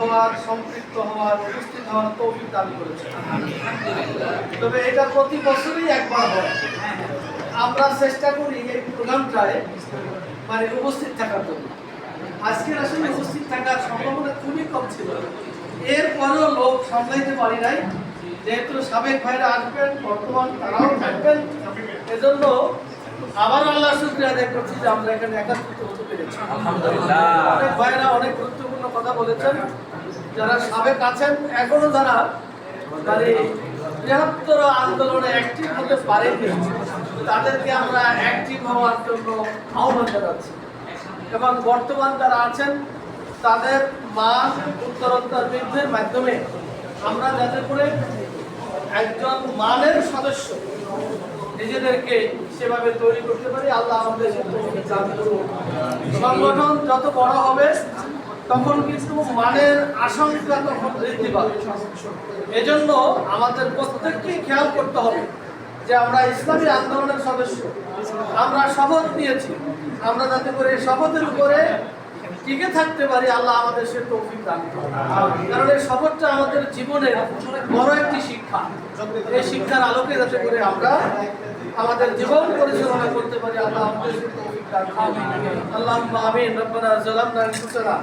হওয়ার সম্পৃক্ত হওয়ার উপস্থিত হওয়ার তৌফিক দান করেছে। তবে এটা প্রতি বছরই একবার হয়। আমরা চেষ্টা করি এই প্রোগ্রামটায় মানে উপস্থিত থাকার জন্য। আজকের আসলে উপস্থিত থাকার সম্ভাবনা খুবই কম ছিল। এরপরেও লোক সামলাইতে পারি নাই। যেহেতু সাবেক ভাইরা আসবেন বর্তমান তারাও থাকবেন এজন্য আবার আল্লাহ শুক্রিয়া আদায় করছি যে আমরা এখানে একাত্রিত হতে পেরেছি। অনেক ভাইরা অনেক গুরুত্বপূর্ণ কথা বলেছেন, যারা সাবেক আছেন, এখনও যারা মানে বৃহত্তর আন্দোলনে অ্যাক্টিভ হতে পারেনি, তাদেরকে আমরা অ্যাক্টিভ হওয়ার জন্য আহ্বান জানাচ্ছি এবং বর্তমান যারা আছেন, তাদের মান উত্তরোত্তর বৃদ্ধির মাধ্যমে আমরা যাতে করে একজন মানের সদস্য নিজেদেরকে সেভাবে তৈরি করতে পারি, আল্লাহ আমাদের। সংগঠন যত বড় হবে তখন কিন্তু মানের আশঙ্কা তখন বৃদ্ধি পাবে। এজন্য আমাদের প্রত্যেককেই খেয়াল করতে হবে যে আমরা ইসলামী আন্দোলনের সদস্য। আমরা শপথ নিয়েছি। আমরা যাতে করে শপথের উপরে টিকে থাকতে পারি, আল্লাহ আমাদের সে তৌফিক দান। কারণ এই শপথটা আমাদের জীবনের বড় একটি শিক্ষা। এই শিক্ষার আলোকে যাতে করে আমরা আমাদের জীবন পরিচালনা করতে পারি, আল্লাহ আমাদের তৌফিক দান। আল্লাহুম্মা আমিন। রব্বানা যালামনা আনফুসানা।